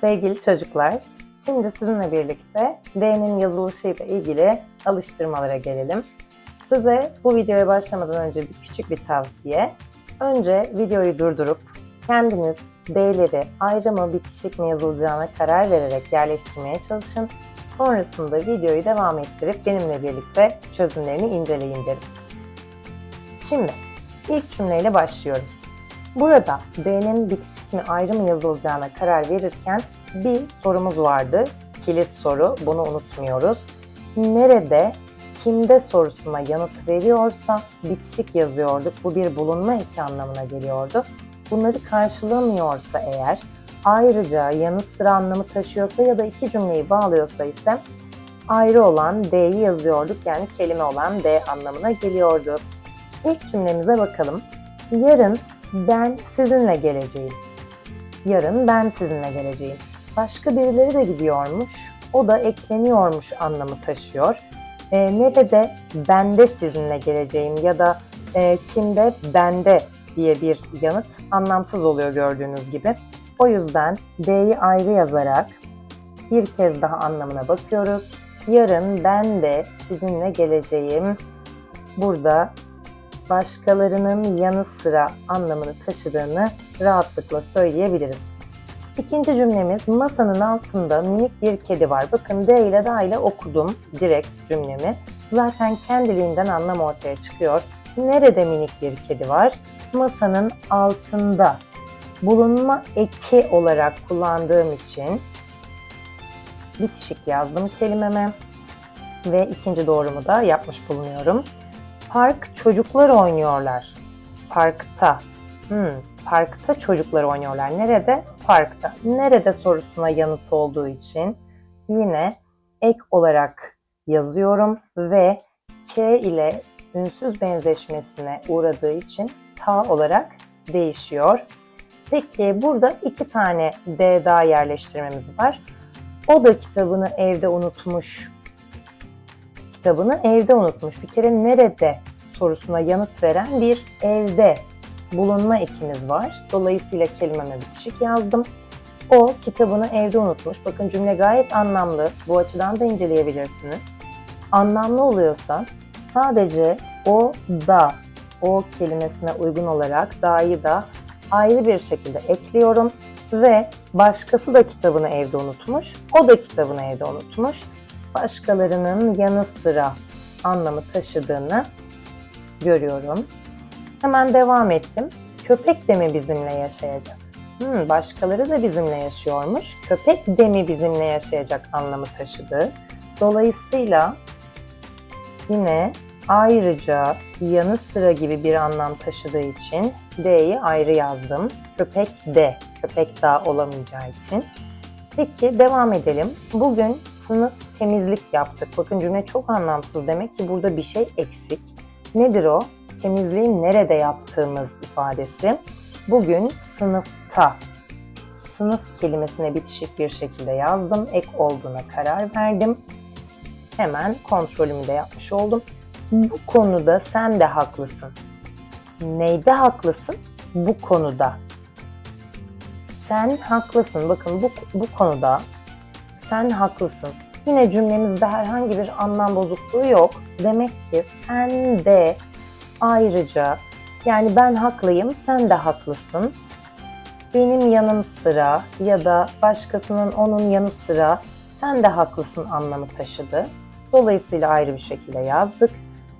Sevgili çocuklar, şimdi sizinle birlikte D'nin yazılışıyla ilgili alıştırmalara gelelim. Size bu videoya başlamadan önce bir küçük bir tavsiye. Önce videoyu durdurup kendiniz D'leri ayrı mı bitişik mi yazılacağına karar vererek yerleştirmeye çalışın. Sonrasında videoyu devam ettirip benimle birlikte çözümlerini inceleyin derim. Şimdi ilk cümleyle başlıyorum. Burada D'nin bitişik mi ayrı mı yazılacağına karar verirken bir sorumuz vardı. Kilit soru. Bunu unutmuyoruz. Nerede, kimde sorusuna yanıt veriyorsa bitişik yazıyorduk. Bu bir bulunma eki anlamına geliyordu. Bunları karşılamıyorsa eğer ayrıca yanı sıra anlamı taşıyorsa ya da iki cümleyi bağlıyorsa ise ayrı olan D'yi yazıyorduk. Yani kelime olan D anlamına geliyordu. İlk cümlemize bakalım. Yarın ben sizinle geleceğim. Yarın ben sizinle geleceğim. Başka birileri de gidiyormuş. O da ekleniyormuş anlamı taşıyor. E, nerede ben de sizinle geleceğim ya da e, kimde bende diye bir yanıt anlamsız oluyor gördüğünüz gibi. O yüzden D'yi ayrı yazarak bir kez daha anlamına bakıyoruz. Yarın ben de sizinle geleceğim. Burada başkalarının yanı sıra anlamını taşıdığını rahatlıkla söyleyebiliriz. İkinci cümlemiz masanın altında minik bir kedi var. Bakın D ile D ile okudum direkt cümlemi. Zaten kendiliğinden anlam ortaya çıkıyor. Nerede minik bir kedi var? Masanın altında. Bulunma eki olarak kullandığım için bitişik yazdım kelimeme ve ikinci doğrumu da yapmış bulunuyorum. Park çocuklar oynuyorlar. Parkta. Hmm, parkta çocuklar oynuyorlar. Nerede? Parkta. Nerede sorusuna yanıt olduğu için yine ek olarak yazıyorum ve K ile ünsüz benzeşmesine uğradığı için ta olarak değişiyor. Peki burada iki tane D daha yerleştirmemiz var. O da kitabını evde unutmuş kitabını evde unutmuş. Bir kere nerede sorusuna yanıt veren bir evde bulunma ekimiz var. Dolayısıyla kelimeme bitişik yazdım. O kitabını evde unutmuş. Bakın cümle gayet anlamlı. Bu açıdan da inceleyebilirsiniz. Anlamlı oluyorsa sadece o da o kelimesine uygun olarak da'yı da ayrı bir şekilde ekliyorum ve başkası da kitabını evde unutmuş. O da kitabını evde unutmuş başkalarının yanı sıra anlamı taşıdığını görüyorum. Hemen devam ettim. Köpek de mi bizimle yaşayacak? Hmm, başkaları da bizimle yaşıyormuş. Köpek de mi bizimle yaşayacak anlamı taşıdı. Dolayısıyla yine ayrıca yanı sıra gibi bir anlam taşıdığı için D'yi ayrı yazdım. Köpek de, köpek daha olamayacağı için. Peki devam edelim. Bugün sınıf temizlik yaptık. Bakın cümle çok anlamsız. Demek ki burada bir şey eksik. Nedir o? Temizliği nerede yaptığımız ifadesi. Bugün sınıfta. Sınıf kelimesine bitişik bir şekilde yazdım. Ek olduğuna karar verdim. Hemen kontrolümü de yapmış oldum. Bu konuda sen de haklısın. Neyde haklısın? Bu konuda. Sen haklısın. Bakın bu, bu konuda sen haklısın. Yine cümlemizde herhangi bir anlam bozukluğu yok. Demek ki sen de ayrıca yani ben haklıyım, sen de haklısın. Benim yanım sıra ya da başkasının onun yanı sıra sen de haklısın anlamı taşıdı. Dolayısıyla ayrı bir şekilde yazdık.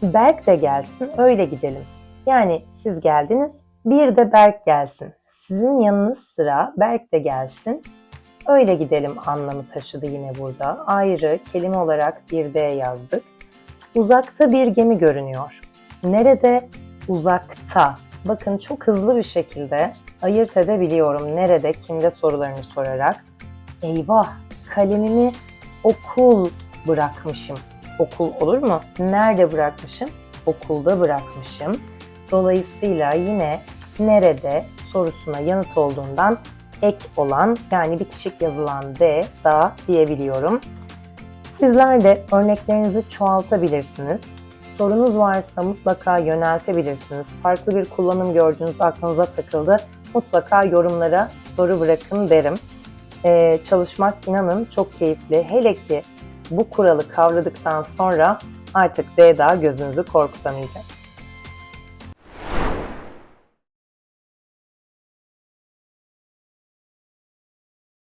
Berk de gelsin, öyle gidelim. Yani siz geldiniz, bir de Berk gelsin. Sizin yanınız sıra Berk de gelsin. Öyle gidelim anlamı taşıdı yine burada. Ayrı kelime olarak bir D yazdık. Uzakta bir gemi görünüyor. Nerede? Uzakta. Bakın çok hızlı bir şekilde ayırt edebiliyorum nerede, kimde sorularını sorarak. Eyvah, kalemimi okul bırakmışım. Okul olur mu? Nerede bırakmışım? Okulda bırakmışım. Dolayısıyla yine nerede sorusuna yanıt olduğundan ek olan yani bitişik yazılan D da diyebiliyorum. Sizler de örneklerinizi çoğaltabilirsiniz. Sorunuz varsa mutlaka yöneltebilirsiniz. Farklı bir kullanım gördüğünüz aklınıza takıldı. Mutlaka yorumlara soru bırakın derim. Ee, çalışmak inanın çok keyifli. Hele ki bu kuralı kavradıktan sonra artık D daha gözünüzü korkutamayacak.